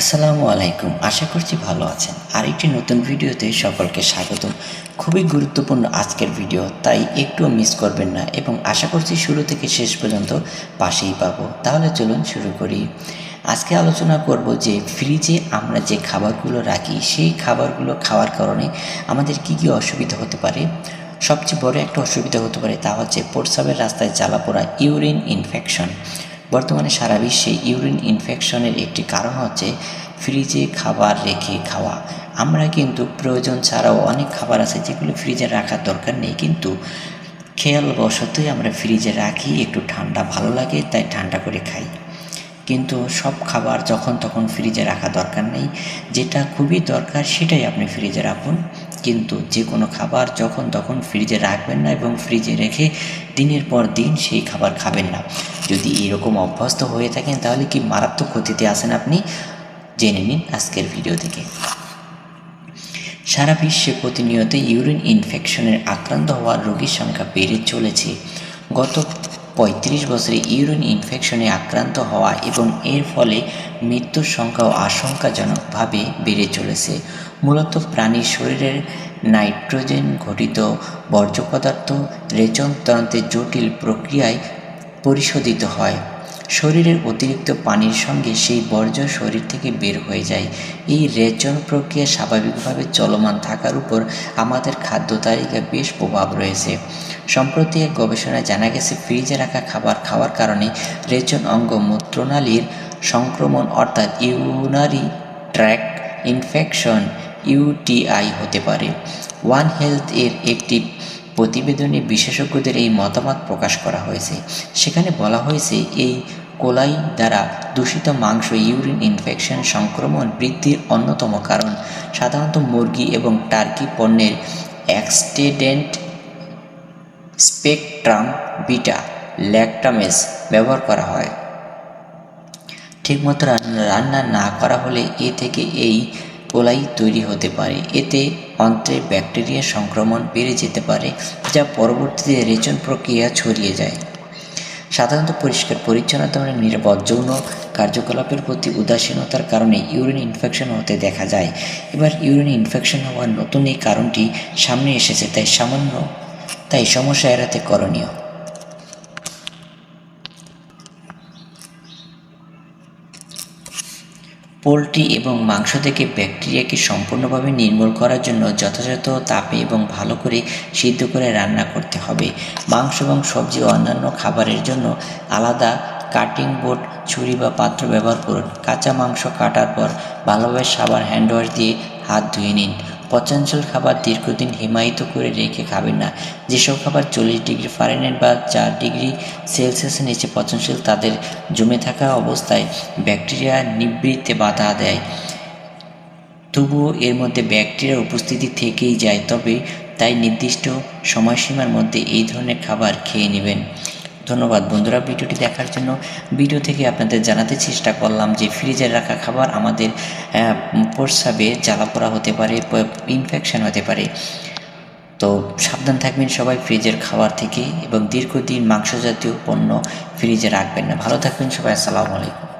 আসসালামু আলাইকুম। আশা করছি ভালো আছেন। আরেকটি নতুন ভিডিওতে সকলকে স্বাগত খুবই গুরুত্বপূর্ণ আজকের ভিডিও, তাই একটুও মিস করবেন না এবং আশা করছি শুরু থেকে শেষ পর্যন্ত পাশেই পাবো। তাহলে চলুন শুরু করি। আজকে আলোচনা করব যে ফ্রিজে আমরা যে খাবারগুলো রাখি, সেই খাবারগুলো খাওয়ার কারণে আমাদের কি কি অসুবিধা হতে পারে? সবচেয়ে বড় একটা অসুবিধা হতে পারে তা হচ্ছে প্রস্রাবের রাস্তায় জ্বালা পোড়া ইউরিন ইনফেকশন। বর্তমানে সারা বিশ্বে ইউরিন ইনফেকশনের একটি কারণ হচ্ছে ফ্রিজে খাবার রেখে খাওয়া। আমরা কিন্তু প্রয়োজন ছাড়াও অনেক খাবার আছে যেগুলো ফ্রিজে রাখার দরকার নেই, কিন্তু খেয়াল বশতই আমরা ফ্রিজে রাখি, একটু ঠান্ডা ভালো লাগে, তাই ঠান্ডা করে খাই। কিন্তু সব খাবার যখন তখন ফ্রিজে রাখা দরকার নেই। যেটা খুবই দরকার সেটাই আপনি ফ্রিজে রাখুন। কিন্তু যে কোনো খাবার যখন তখন ফ্রিজে রাখবেন না এবং ফ্রিজে রেখে দিনের পর দিন সেই খাবার খাবেন না। যদি এরকম অভ্যস্ত হয়ে থাকেন তাহলে কি মারাত্মক ক্ষতিতে আসেন আপনি? জেনে নিন আজকের ভিডিও থেকে। সারা বিশ্বে প্রতিনিয়ত ইউরিন ইনফেকশনের আক্রান্ত হওয়ার রোগীর সংখ্যা বেড়ে চলেছে। গত পঁয়ত্রিশ বছরে ইউরিন ইনফেকশনে আক্রান্ত হওয়া এবং এর ফলে মৃত্যুর সংখ্যাও আশঙ্কাজনকভাবে বেড়ে চলেছে। মূলত প্রাণীর শরীরের নাইট্রোজেন ঘটিত বর্জ্য পদার্থ রেচনতন্ত্রের জটিল প্রক্রিয়ায় পরিশোধিত হয়। শরীরের অতিরিক্ত পানির সঙ্গে সেই বর্জ্য শরীর থেকে বের হয়ে যায়। এই রেচন প্রক্রিয়া স্বাভাবিকভাবে চলমান থাকার উপর আমাদের খাদ্য তালিকায় বেশ প্রভাব রয়েছে। সম্প্রতি এক গবেষণায় জানা গেছে, ফ্রিজে রাখা খাবার খাওয়ার কারণে রেচন অঙ্গ মূত্রনালীর সংক্রমণ অর্থাৎ ইউনারি ট্র্যাক ইনফেকশন, ইউটিআই হতে পারে। ওয়ান হেলথ এর একটি প্রতিবেদনে বিশেষজ্ঞদের এই মতামত প্রকাশ করা হয়েছে। সেখানে বলা হয়েছে এই কোলাই দ্বারা দূষিত মাংস ইউরিন ইনফেকশন সংক্রমণ বৃদ্ধির অন্যতম কারণ। সাধারণত মুরগি এবং টার্কি পণ্যের অ্যাক্সিডেন্ট স্পেকট্রাম বিটা, ল্যাকটামেস ব্যবহার করা হয়। ঠিকমতো রান্না না করা হলে এ থেকে এই কোলাই তৈরি হতে পারে। এতে অন্ত্রের ব্যাকটেরিয়া সংক্রমণ বেড়ে যেতে পারে, যা পরবর্তীতে রেচন প্রক্রিয়া ছড়িয়ে যায়। সাধারণত পরিষ্কার পরিচ্ছন্নতা মানে নিরাপদ, যৌন কার্যকলাপের প্রতি উদাসীনতার কারণে ইউরিন ইনফেকশন হতে দেখা যায়। এবার ইউরিন ইনফেকশন হওয়ার নতুন এই কারণটি সামনে এসেছে, তাই সামান্য, তাই সমস্যা এড়াতে করণীয়। পোলট্রি এবং মাংস থেকে ব্যাকটেরিয়াকে সম্পূর্ণভাবে নির্মূল করার জন্য যথাযথ তাপে এবং ভালো করে সিদ্ধ করে রান্না করতে হবে। মাংস এবং সবজি ও অন্যান্য খাবারের জন্য আলাদা কাটিং বোর্ড, ছুরি বা পাত্র ব্যবহার করুন। কাঁচা মাংস কাটার পর ভালোভাবে সাবান, হ্যান্ডওয়াশ দিয়ে হাত ধুয়ে নিন। পচনশীল খাবার দীর্ঘদিন হিমায়িত করে রেখে খাবেন না। যেসব খাবার চল্লিশ ডিগ্রি ফারেনহাইট বা চার ডিগ্রি সেলসিয়াসের নিচে পচনশীল, তাদের জমে থাকা অবস্থায় ব্যাকটেরিয়া নিবৃত্তে বাধা দেয়। তবুও এর মধ্যে ব্যাকটেরিয়ার উপস্থিতি থেকেই যায়, তবে তাই নির্দিষ্ট সময়সীমার মধ্যে এই ধরনের খাবার খেয়ে নেবেন। ধন্যবাদ বন্ধুরা ভিডিওটি দেখার জন্য। ভিডিও থেকে আপনাদের জানাতে চেষ্টা করলাম যে, ফ্রিজে রাখা খাবার আমাদের প্রস্রাবে জ্বালা পোড়া হতে পারে ইনফেকশান হতে পারে। তো সাবধান থাকবেন সবাই ফ্রিজের খাবার থেকে এবং দীর্ঘদিন মাংস জাতীয় পণ্য ফ্রিজে রাখবেন না। ভালো থাকবেন সবাই, আসসালামু আলাইকুম।